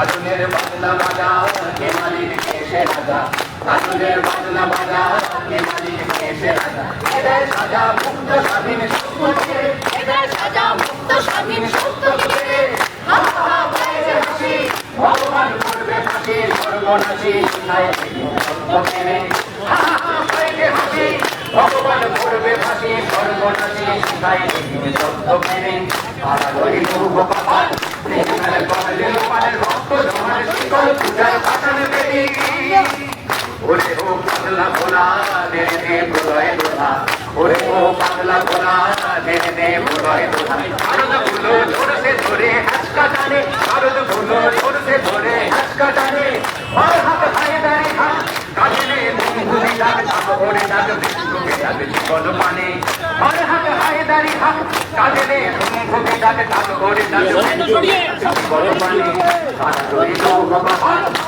আগুনের বাজনা বাজা কে মালিক এসে রাজা আগুনের বাজনা বাজা কে মালিক এসে রাজা এদের সাজা মুক্ত স্বাধীন সুখে এদের সাজা মুক্ত স্বাধীন সত্য কে হা হা বাইরে হাসি। ভগবান করবে ফাঁসি সর্বনাশী হাসি। ভগবান করবে ফাঁসি সর্বনাশী শিখায় সত্যকে তারা রইল ভগবান দে দে প্রলয় দোলা ওরে ও পাগলা ভোলা দে দে প্রলয় দোলা শারদ ভুলো ধরছে ধরে হাসকা টানে শারদ ভুলো ধরছে ধরে হাসকা টানে আর হাত হায় দাঁড়ি হাত কাজলে ভূমি ডাক ডাক ওরে ডাক বিষ্ণুকে ডাক জীবন মানে আর হাত হায় দাঁড়ি হাত কাজলে ভূমি ডাক ডাক ওরে ডাক জীবন মানে সারা রইল ভগবান প্রেমের